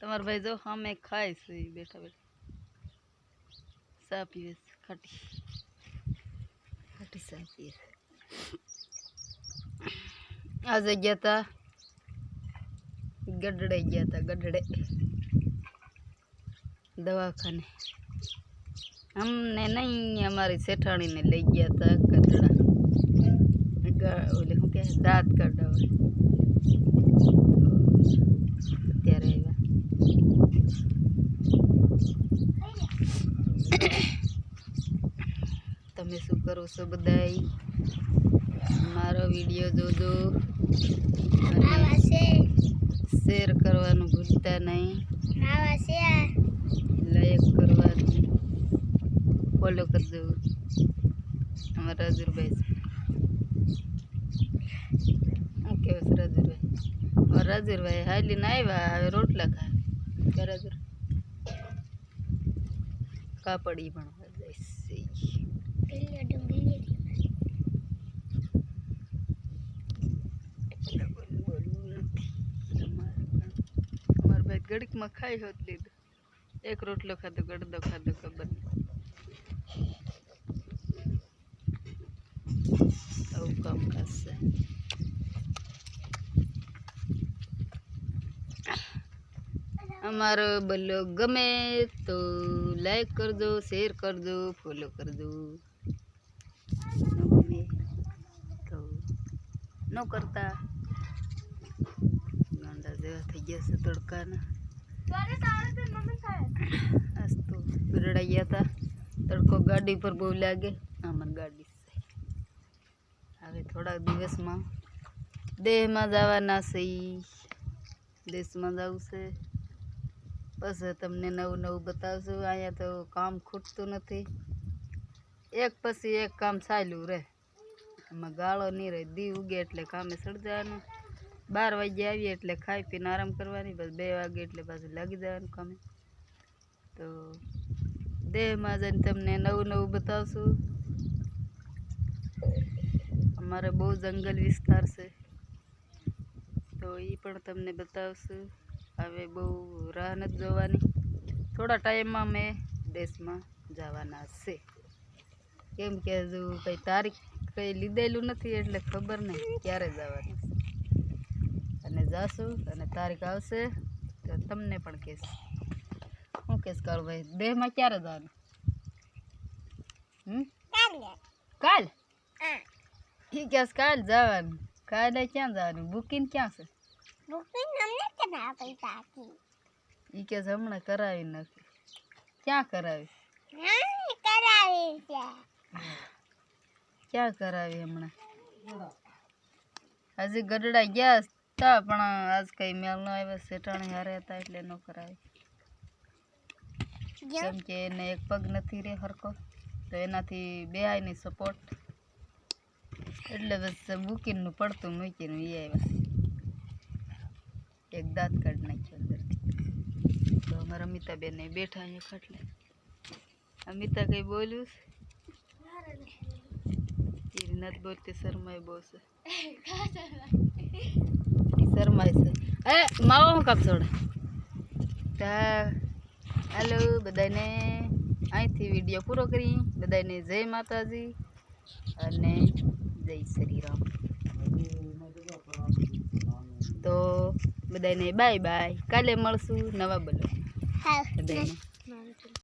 तमार भेजो हम एक खाई से बैठा बैठा सा पीवे खटी खटी सा पीवे आज गया था गडड़े गया था गडड़े दवाखाने हमने नहीं हमारी सेठानी ने ले गया था गडड़ा क्या दांत का डबा તરો સુબદાઈ મારો વિડિયો જોજો આવા સે શેર કરવાનું ભૂલતા નહીં આવા સે લાઈક કરવા બોલો કરજો અમરાજી રજુરભાઈ ઓકે રજુરભાઈ ઓર રજુરભાઈ હાયલી ન આવા રોટલા ખા કરજર કા પડી પણ થઈ જશે गड़क मखाई हो एक रोटलो खाद गड़ खाद खबर कम खास अमर ब्लॉग गमे तो लाइक कर दो शेयर कर दो फॉलो कर दो કરતા નંદર દે થઈ ગય સ તડકા ને તોારે સાારે દમ મમન ખાય અસ તો રડાઈયા તા તડકો ગાડી પર બહુ લાગે આ મન ગાડી આને થોડા દિવસ માં દેહ માં જવાના સઈ દેસ માં જાવ સે બસ તમે નવ નવ બતાવ છો આયા તો કામ ખૂટતું નથી એક પછી એક કામ ચાલ્યું રે મગાળો નીર દી ઉગે એટલે કામે સળજવાનું 12 વાગ્યે આવી એટલે ખાઈ પીને આરામ કરવાની બસ 2 વાગે એટલે પાછું લાગી જવાનું કામ તો દે માજન તમને નવ નવ બતાવશું અમારે બહુ જંગલ વિસ્તાર છે તો એ પણ તમને બતાવશું હવે બહુ રાત જ જવાની થોડા ટાઈમમાં મે દેશમાં જવાના છે કેમ કે જો પે તારીખ કંઈ લીધેલું નથી એટલે ખબર નહીં ક્યારે જવાનું અને જાશું અને તારીખ આવશે તો તમને પણ કહેશ હું કહીશ ભાઈ દેહમાં ક્યારે જવાનું હમ કાલ ઠીક કહેશ કાલ જવાનું કાલે ક્યાં જવાનું બુકિંગ ક્યાં છે ઈ કે હમણાં કરાવી નથી ક્યાં કરાવી કરાવી ક્યાં કરાવી હમણાં હજી ગઢડા ગયા હતા પણ આજ કઈ મેલ ન આવ્યો શેઠાણી હારે હતા એટલે ન કરાવી કેમ કે એને એક પગ નથી રે હરકો તો એનાથી બે ની સપોર્ટ એટલે બસ બુકીનું પડતું મૂકીને એ આવ્યા એક દાંત કાઢી નાખ્યો અંદરથી તો અમારા અમિતા અમિતાબેન બેઠા અહીંયા ખાટલે અમિતા કંઈ બોલ્યું છે નથી બોલતી શરમાય બહુ છે શરમાય છે અરે માવો હું કાપ છોડે તા હાલો બધાને અહીંથી વિડીયો પૂરો કરી બધાને જય માતાજી અને જય શ્રી રામ તો બધાને બાય બાય કાલે મળશું નવા બોલો બધાને